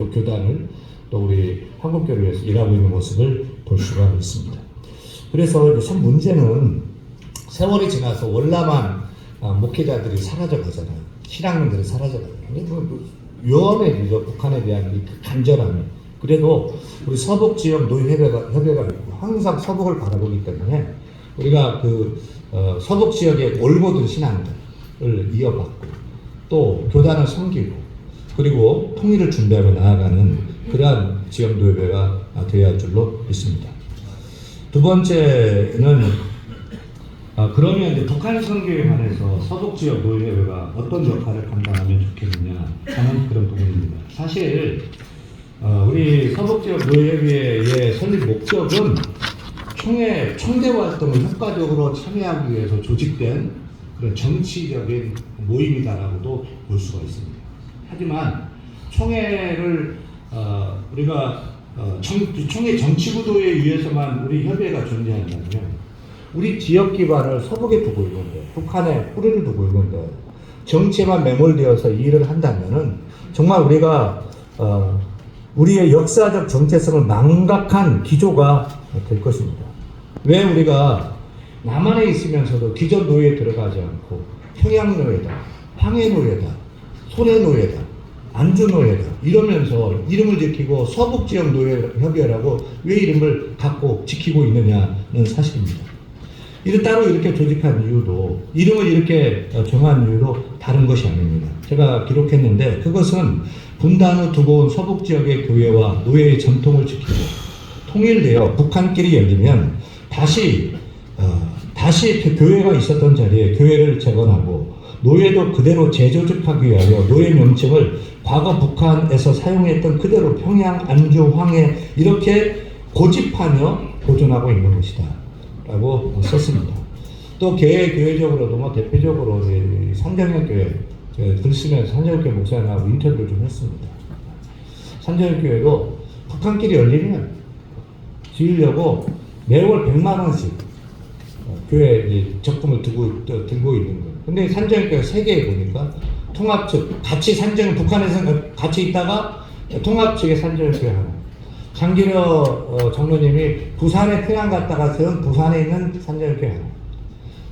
또 교단을 또 우리 한국교를 위해서 일하고 있는 모습을 볼 수가 있습니다. 그래서 참 문제는 세월이 지나서 월남한 아, 목회자들이 사라져 가잖아요. 신앙인들이 사라져 가요. 요원의 일이죠. 북한에 대한 이 간절함이. 그래도 우리 서북 지역 노예 협회가, 항상 서북을 바라보기 때문에 우리가 그 어, 서북 지역의 올모든 신앙들을 이어받고 또 교단을 섬기고 그리고 통일을 준비하며 나아가는 그러한 지역 노예회가 되어야 할 줄로 믿습니다. 두 번째는 아, 그러면 이제 북한 선교에 관해서 서북 지역 노예회가 어떤 역할을 감당하면 좋겠느냐 하는 그런 부분입니다. 사실 어, 우리 서북 지역 노예회의 설립 목적은 총회 총대 활동을 효과적으로 참여하기 위해서 조직된 그런 정치적인 모임이다라고도 볼 수가 있습니다. 하지만 총회를 어, 우리가 어, 정, 총회 정치 구도에 의해서만 우리 협의회가 존재한다면 우리 지역 기반을 서북에 두고 있는데 북한에 뿌리를 두고 있는데 정치에만 매몰되어서 이 일을 한다면은 정말 우리가 어, 우리의 역사적 정체성을 망각한 기조가 될 것입니다. 왜 우리가 남한에 있으면서도 기존 노예에 들어가지 않고 평양 노예다, 황해 노예다, 소래 노예다, 안주 노예다 이러면서 이름을 지키고 서북 지역 노예 협의회라고 왜 이름을 갖고 지키고 있느냐는 사실입니다. 이를 따로 이렇게 조직한 이유도 이름을 이렇게 정한 이유도 다른 것이 아닙니다. 제가 기록했는데 그것은 분단 후 두고 온 서북 지역의 교회와 노예의 전통을 지키고 통일되어 북한끼리 열리면 다시 어, 다시 그 교회가 있었던 자리에 교회를 재건하고 노예도 그대로 재조직하기 위하여 노예 명칭을 과거 북한에서 사용했던 그대로 평양, 안주, 황해 이렇게 고집하며 보존하고 있는 것이다. 라고 썼습니다. 또 교회, 교회적으로도 뭐 대표적으로 산정현 교회, 글 쓰면서 산정현 교회 목사님하고 인터뷰를 좀 했습니다. 산정현 교회도 북한끼리 열리면 지으려고 매월 100만 원씩 교회 적금을 들고, 들고 있는 거예요. 근데 산정교회 세 개에 보니까 통합 측, 같이 산정, 북한에서 같이 있다가 통합 측의 산정교회 하나. 장기려 어, 장로님이 부산에 평양 갔다가 세운 부산에 있는 산정교회 하나.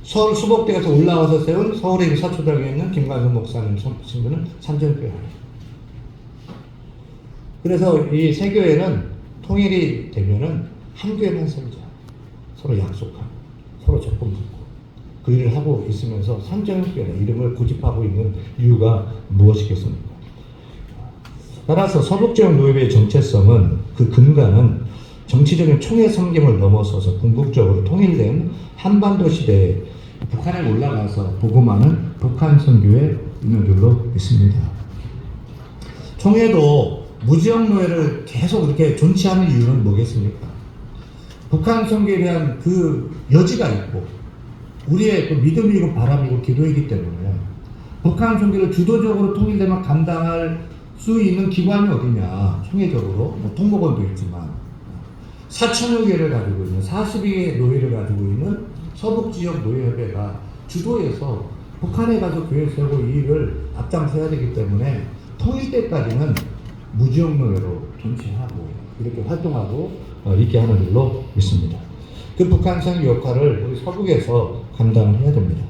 서울 수복대 에서 올라와서 세운 서울에 있는 서초동에 있는 김관성 목사님 신부는 산정교회 하나. 그래서 이 세 교회는 통일이 되면은 한 교회만 세우자. 서로 약속하고 서로 적금 붙고 그 일을 하고 있으면서 산정교회 이름을 고집하고 있는 이유가 무엇이겠습니까? 따라서 서북지역 노예의 정체성은 그 근간은 정치적인 총회 섬김을 넘어서서 궁극적으로 통일된 한반도 시대에 북한에 올라가서 복음하는 북한 선교에 있는 줄로 믿습니다. 총회도 무지역 노예를 계속 이렇게 존치하는 이유는 뭐겠습니까? 북한 선교에 대한 그 여지가 있고 우리의 그 믿음이고 바람이고 기도이기 때문에 북한 선교를 주도적으로 통일되면 감당할 수 있는 기관이 어디냐 총회적으로 뭐 통목원도 있지만 4천여 개를 가지고 있는 42개의 노예를 가지고 있는 서북 지역 노예협회가 주도해서 북한에 가서 교회 세우고 이 일을 앞장서야 되기 때문에 통일 때까지는 무지역 노예로 존치하고 이렇게 활동하고 어, 있게 하는 일로 믿습니다. 그 북한성 역할을 우리 서북에서 감당을 해야 됩니다.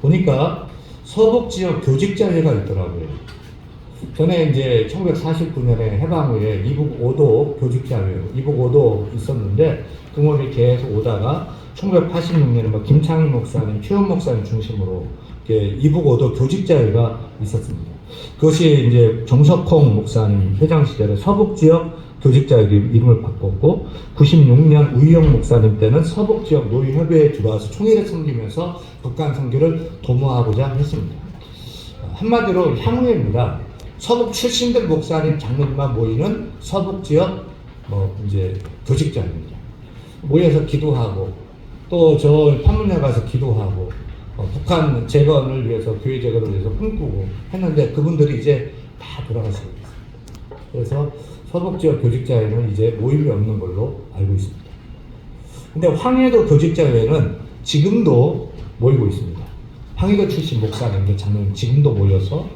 보니까 서북 지역 교직자회가 있더라고요. 전에 이제 1949년에 해방 후에 이북 5도 교직자회, 이북 5도 있었는데 그 모임이 계속 오다가 1986년에 뭐 김창희 목사님, 최원 목사님 중심으로 이북 5도 교직자회가 있었습니다. 그것이 이제 정석홍 목사님 회장 시절에 서북 지역 교직자회 이름을 바꿨고 96년 우희영 목사님 때는 서북 지역 노예협의회에 들어와서 총회를 섬기면서 북한 선교를 도모하고자 했습니다. 한마디로 향후입니다. 서북 출신들 목사님 장로님만 모이는 서북 지역 뭐 이제 교직자입니다. 모여서 기도하고 또 저 판문에 가서 기도하고 어, 북한 재건을 위해서 교회 재건을 위해서 꿈꾸고 했는데 그분들이 이제 다 돌아가시고 있습니다. 그래서 서북 지역 교직자회는 이제 모임이 없는 걸로 알고 있습니다. 근데 황해도 교직자회는 지금도 모이고 있습니다. 황해도 출신 목사님들 장로님 지금도 모여서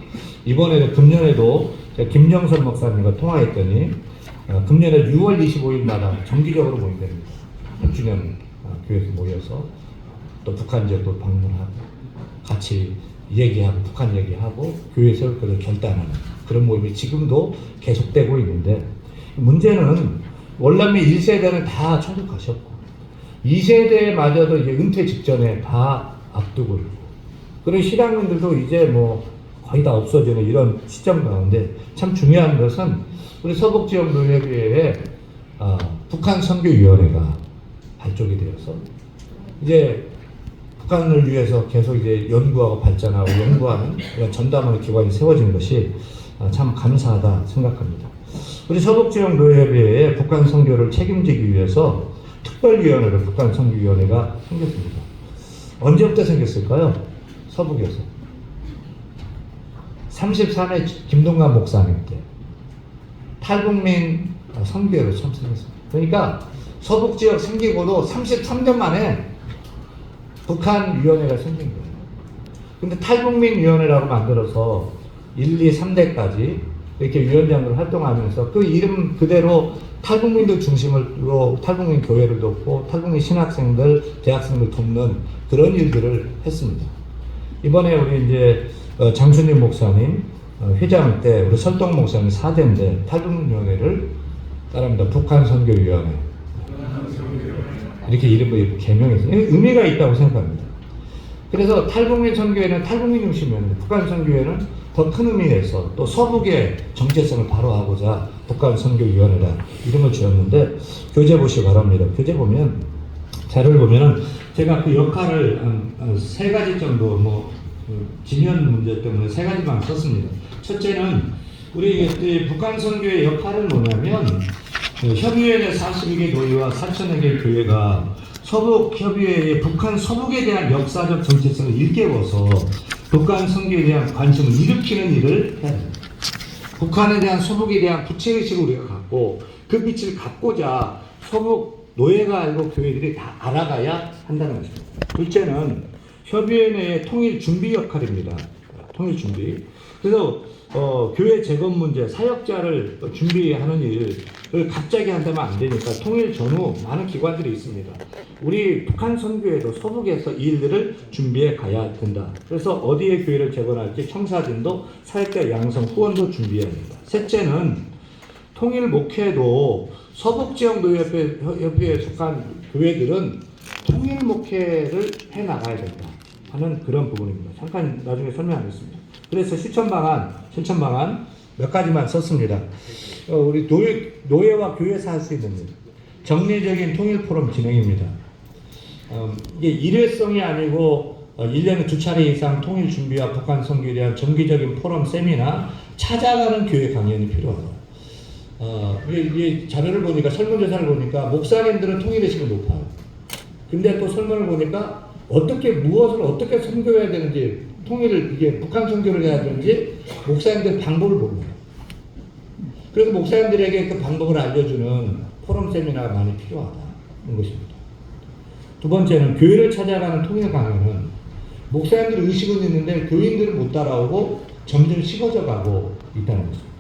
이번에도 금년에도 김정선 목사님과 통화했더니 어, 금년에 6월 25일마다 정기적으로 모인답니다. 100주년 어, 교회에서 모여서 또 북한 지역도 방문하고 같이 얘기하고 북한 얘기하고 교회 세울 것을 결단하는 그런 모임이 지금도 계속되고 있는데 문제는 월남미 1세대는 다 천국하셨고 2세대마저도 이제 은퇴 직전에 다 앞두고 있고 그런 신앙인들도 이제 뭐 거의 다 없어지는 이런 시점 가운데 참 중요한 것은 우리 서북지역노예회에 어, 북한 선교위원회가 발족이 되어서 이제 북한을 위해서 계속 이제 연구하고 발전하고 연구하는 이런 전담하는 기관이 세워진 것이 어, 참 감사하다 생각합니다. 우리 서북지역 노예회에 북한 선교를 책임지기 위해서 특별위원회로 북한 선교위원회가 생겼습니다. 언제부터 생겼을까요? 서북에서. 34대 김동관 목사님 때 탈북민 선교회로 참석했습니다. 그러니까 서북 지역 생기고도 33년 만에 북한 위원회가 생긴 거예요. 근데 탈북민 위원회라고 만들어서 1, 2, 3대까지 이렇게 위원장으로 활동하면서 그 이름 그대로 탈북민들 중심으로 탈북민 교회를 돕고 탈북민 신학생들, 대학생들 돕는 그런 일들을 했습니다. 이번에 우리 이제 어, 장순임 목사님 어, 회장 때 우리 설동 목사님 4대인데 탈북민위원회를 따릅니다. 북한 선교위원회 이렇게 이름을 개명해서 의미가 있다고 생각합니다. 그래서 탈북민 선교회는 탈북민 중심이었는데 북한 선교회는 더 큰 의미에서 또 서북의 정체성을 바로하고자 북한 선교위원회라 이름을 지었는데 교재 보시기 바랍니다. 교재 보면 자료를 보면은 제가 그 역할을 한세 가지 정도 뭐그 지면 문제 때문에 세 가지만 썼습니다. 첫째는 우리 이 북한 선교의 역할은 뭐냐면 그 협의회 내 42개 노예와 4천여 개 교회가 서북 협의회의 북한 서북에 대한 역사적 정체성을 일깨워서 북한 선교에 대한 관심을 일으키는 일을 해야 됩니다. 북한에 대한 서북에 대한 부채의식을 우리가 갖고 그 빛을 갖고자 서북 노예가 알고 교회들이 다 알아가야 한다는 것입니다. 둘째는 협의회 내의 통일 준비 역할입니다. 통일 준비. 그래서 어, 교회 재건 문제, 사역자를 준비하는 일을 갑자기 한다면 안 되니까 통일 전후 많은 기관들이 있습니다. 우리 북한 선교회도 서북에서 이 일들을 준비해 가야 된다. 그래서 어디에 교회를 재건할지 청사진도 사역자 양성 후원도 준비해야 됩니다. 셋째는 통일 목회도 서북 지역 노예협회 협회에 속한 교회들은 통일 목회를 해 나가야 된다 하는 그런 부분입니다. 잠깐 나중에 설명하겠습니다. 그래서 실천 방안, 실천 방안 몇 가지만 썼습니다. 어, 우리 노예, 노예와 교회에서 할 수 있는 일. 정례적인 통일 포럼 진행입니다. 어, 이게 일회성이 아니고 어, 1년에 두 차례 이상 통일 준비와 북한 선교에 대한 정기적인 포럼 세미나 찾아가는 교회 강연이 필요하다. 어, 이게, 자료를 보니까 설문조사를 보니까 목사님들은 통일의식을 높아요. 근데 또 설문을 보니까 어떻게 무엇을 어떻게 선교해야 되는지 통일을 이게 북한 선교를 해야 되는지 목사님들 방법을 몰라요. 그래서 목사님들에게 그 방법을 알려주는 포럼 세미나가 많이 필요하다는 것입니다. 두 번째는 교회를 찾아가는 통일 강연은 목사님들 의식은 있는데 교인들은 못 따라오고 점점 식어져 가고 있다는 것입니다.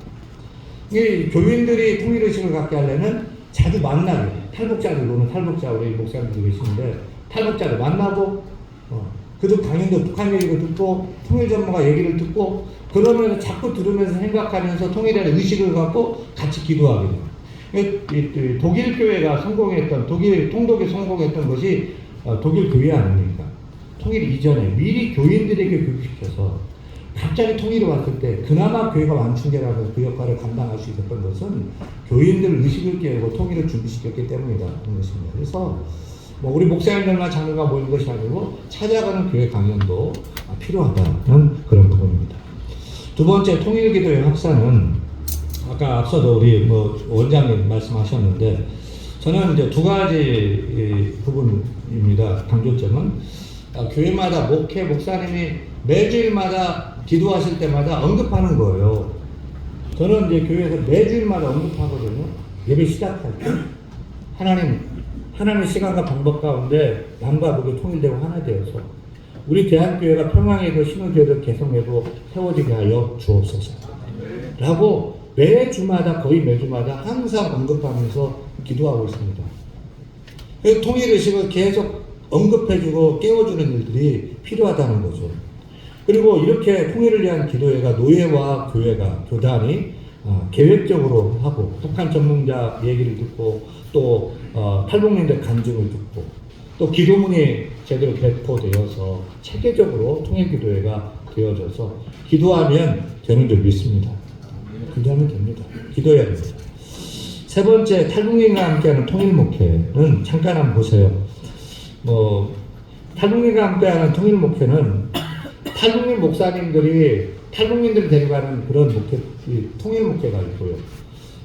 이 교인들이 통일 의식을 갖게 하려면 자주 만나고 탈북자들로는 탈북자 우리 목사님들 계시는데 탈북자를 만나고 어, 그도 강연도 북한 얘기를 듣고 통일 전문가 얘기를 듣고 그러면서 자꾸 들으면서 생각하면서 대한 의식을 갖고 같이 기도하게 돼요. 독일 교회가 성공했던 독일 통독이 성공했던 것이 어, 독일 교회 아닙니까? 통일 이전에 미리 교인들에게 교육시켜서 갑자기 통일이 왔을 때 그나마 교회가 완충제라서 그 역할을 감당할 수 있었던 것은 교인들 의식을 깨우고 통일을 준비시켰기 것입니다. 그래서 뭐 우리 목사님들만 장로가 모이는 것이 아니고 찾아가는 교회 강연도 필요하다는 그런 부분입니다. 두 번째 통일기도의 확산은 아까 앞서도 우리 뭐 원장님 말씀하셨는데 저는 이제 두 가지 이 부분입니다. 강조점은 아, 교회마다 목회 목사님이 매주일마다 기도하실 때마다 언급하는 거예요. 저는 이제 교회에서 매주일마다 언급하거든요. 예배 시작할 때 하나님 하나님의 시간과 방법 가운데 남과 북이 통일되고 하나 되어서 우리 대한교회가 평강에도 신흥교회도 개성에도 세워지게 하여 주옵소서. 라고 매주마다 거의 매주마다 항상 언급하면서 기도하고 있습니다. 그 통일의식을 계속 언급해주고 깨워주는 일들이 필요하다는 거죠. 그리고 이렇게 통일을 위한 기도회가 노예와 교회가 교단이 어, 계획적으로 하고 북한 전문자 얘기를 듣고 또 어, 탈북민들 간증을 듣고 또 기도문이 제대로 배포되어서 체계적으로 통일 기도회가 되어져서 기도하면 되는 줄 믿습니다. 기도하면 됩니다. 기도해야 됩니다. 세 번째 탈북민과 함께하는 통일 목회는 잠깐 한번 보세요. 뭐 탈북민과 함께하는 통일 목회는 탈북민 목사님들이 탈북민들 데려가는 그런 목회, 이 통일 목회가 있고요.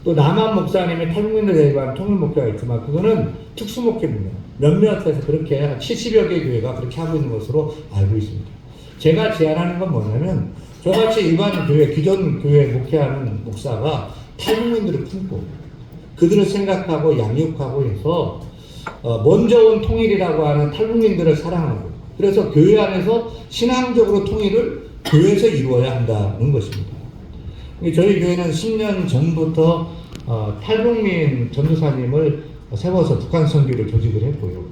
또 남한 목사님이 탈북민들 데려가는 통일 목회가 있지만 그거는 특수 목회입니다. 몇몇에서 그렇게 한 70여 개 교회가 그렇게 하고 있는 것으로 알고 있습니다. 제가 제안하는 건 뭐냐면 저같이 일반 교회, 기존 교회 목회하는 목사가 탈북민들을 품고 그들을 생각하고 양육하고 해서 어, 먼저 온 통일이라고 하는 탈북민들을 사랑하고 그래서 교회 안에서 신앙적으로 통일을 교회에서 이루어야 한다는 것입니다. 저희 교회는 10년 전부터 어, 탈북민 전도사님을 세워서 북한 선교를 조직을 했고요.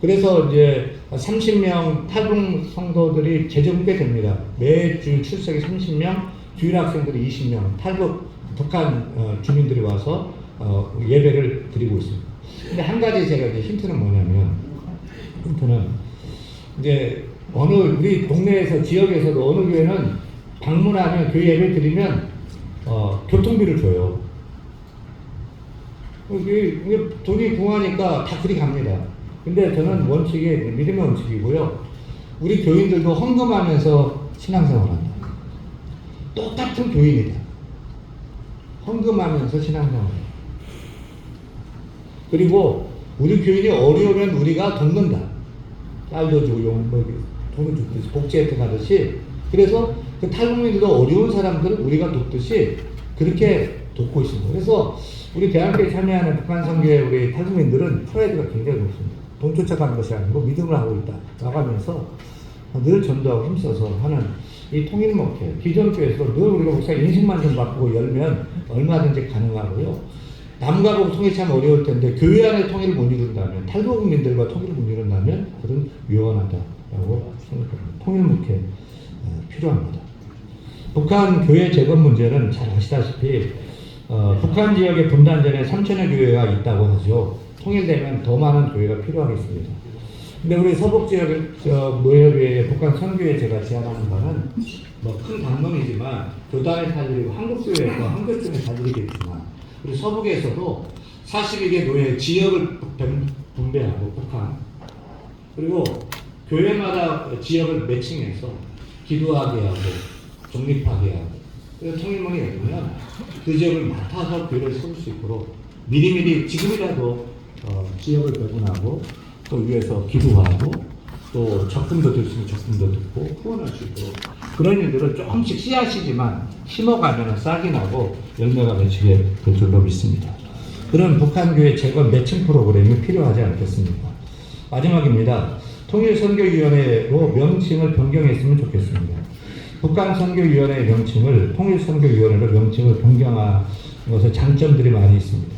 그래서 이제 30명 탈북 성도들이 재정게 됩니다. 매주 출석이 30명, 주일 학생들이 20명, 탈북 북한 어, 주민들이 와서 어, 예배를 드리고 있습니다. 근데 한 가지 제가 이제 힌트는 뭐냐면 힌트는 이제 어느 우리 동네에서 지역에서도 어느 교회는 방문하면 교회 예배 드리면 어, 교통비를 줘요. 이게, 이게 돈이 궁하니까 다 그리 갑니다. 근데 저는 원칙이 믿음의 원칙이고요. 우리 교인들도 헌금하면서 신앙생활한다. 똑같은 교인이다. 헌금하면서 신앙생활. 그리고 우리 교인이 어려우면 우리가 돕는다. 쌀도 주고 용, 뭐, 돈을 줬듯이 복지 혜택 하듯이. 그래서 그 탈북민들도 어려운 사람들을 우리가 돕듯이 그렇게 돕고 있습니다. 그래서 우리 대학교에 참여하는 북한 선교의 우리 탈북민들은 프라이드가 굉장히 높습니다. 돈 쫓아가는 것이 아니고 믿음을 하고 있다. 나가면서 늘 전도하고 힘써서 하는 이 통일 목회, 기존 교회에서 늘 우리가 목사 인식만 좀 바꾸고 열면 얼마든지 가능하고요. 남과 북 통일이 참 어려울 텐데 교회 안에 통일을 못 이룬다면 탈북민들과 통일을 못 이룬다면 그건 유언하다라고 생각합니다. 통일 목회 어, 필요합니다. 북한 교회 재건 문제는 잘 아시다시피 어, 북한 지역의 분단 전에 3천여 교회가 있다고 하죠. 통일되면 더 많은 교회가 필요하겠습니다. 근데 우리 서북 지역의 저 노예교회 북한 선교회 제가 제안하는 바는 뭐 큰 당론이지만 교단의 사실이고 한국 교회에서 한국 쪽의 사실이겠지만 우리 서북에서도 42개 노예 지역을 분- 분배하고 북한 그리고 교회마다 지역을 매칭해서 기도하게 하고 독립하게 하고 그래서 통일문이 열리면 그 지역을 맡아서 교회를 세울 수 있도록 미리미리 지금이라도 어, 지역을 배분하고 또 위에서 기도하고 또 적금도 들 수 있는 적금도 듣고 후원할 수 있도록 그런 일들을 조금씩 씨앗이지만 심어가면 싹이 나고 열매가 맺히게 될 줄로 믿습니다. 그런 북한교회 재건 매칭 프로그램이 필요하지 않겠습니까? 마지막입니다. 통일선교위원회로 명칭을 변경했으면 좋겠습니다. 북한선교위원회 명칭을 통일선교위원회로 명칭을 변경한 것에 장점들이 많이 있습니다.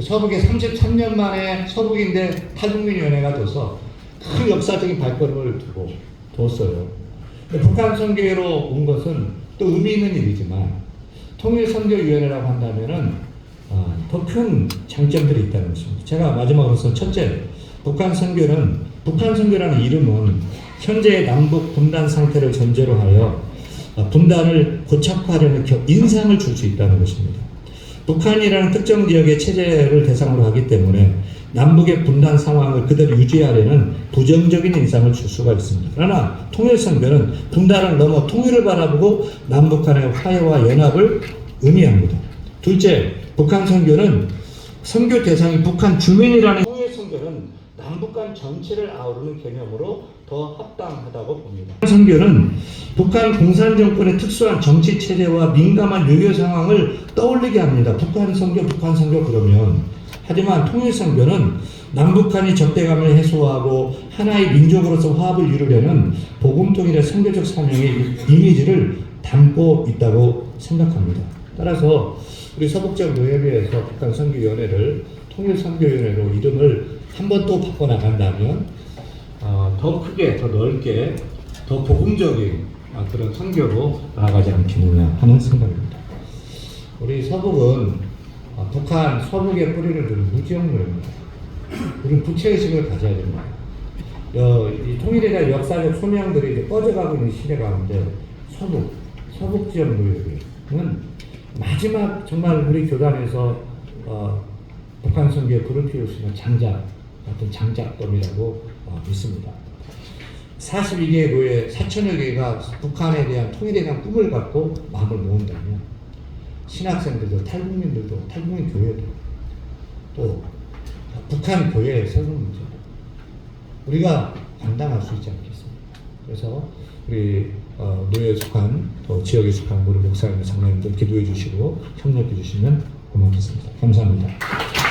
서북에 33년 만에 서북인데 탈북민위원회가 돼서 큰 역사적인 발걸음을 두고 뒀어요. 북한 선교회로 온 것은 또 의미 있는 일이지만 통일 선교위원회라고 한다면은 어, 더큰 장점들이 있다는 것입니다. 제가 마지막으로서 첫째, 북한 선교는 북한 선교라는 이름은 현재의 남북 분단 상태를 전제로 하여 어, 분단을 고착화하려는 겨- 인상을 줄 수 있다는 것입니다. 북한이라는 특정 지역의 체제를 대상으로 하기 때문에 남북의 분단 상황을 그대로 유지하려는 부정적인 인상을 줄 수가 있습니다. 그러나 통일선교는 분단을 넘어 통일을 바라보고 남북 간의 화해와 연합을 의미합니다. 둘째, 북한 선교는 선교 대상이 북한 주민이라는 통일 선교는 남북 간 전체를 아우르는 개념으로 더 합당하다고 봅니다. 선교는 북한 공산 정권의 특수한 정치 체제와 민감한 외교 상황을 떠올리게 합니다. 북한 선교, 북한 선교 그러면 하지만 통일 선교는 남북한이 적대감을 해소하고 하나의 민족으로서 화합을 이루려는 복음 통일의 선교적 사명의 이미지를 담고 있다고 생각합니다. 따라서 우리 서북지역 노예비에서 북한 선교위원회를 통일 선교위원회로 이름을 한 번 또 바꿔 나간다면 어, 더 크게, 더 넓게, 더 복음적인 어, 그런 선교로 나아가지 않겠느냐 하는 생각입니다. 우리 서북은 어, 북한 서북의 뿌리를 두는 무지역노예입니다. 우리는 부채의식을 가져야 됩니다. 어, 이 통일에 대한 역사적 소명들이 이제 꺼져가고 있는 시대 가운데 서북, 서북 지역 노예들은 마지막 정말 우리 교단에서 어, 북한 선교에 불을 피울 수 있는 장작, 같은 장작검이라고 어, 믿습니다. 42개의 노예 4천여 개가 북한에 대한 통일에 대한 꿈을 갖고 마음을 모은다면 신학생들도 탈북민들도 탈북민 교회도 또 북한 교회에 세우는 문제 우리가 감당할 수 있지 않겠습니까? 그래서 우리 어, 노예에 속한 또 지역에 속한 우리 목사님, 장로님들 기도해 주시고 협력해 주시면 고맙겠습니다. 감사합니다.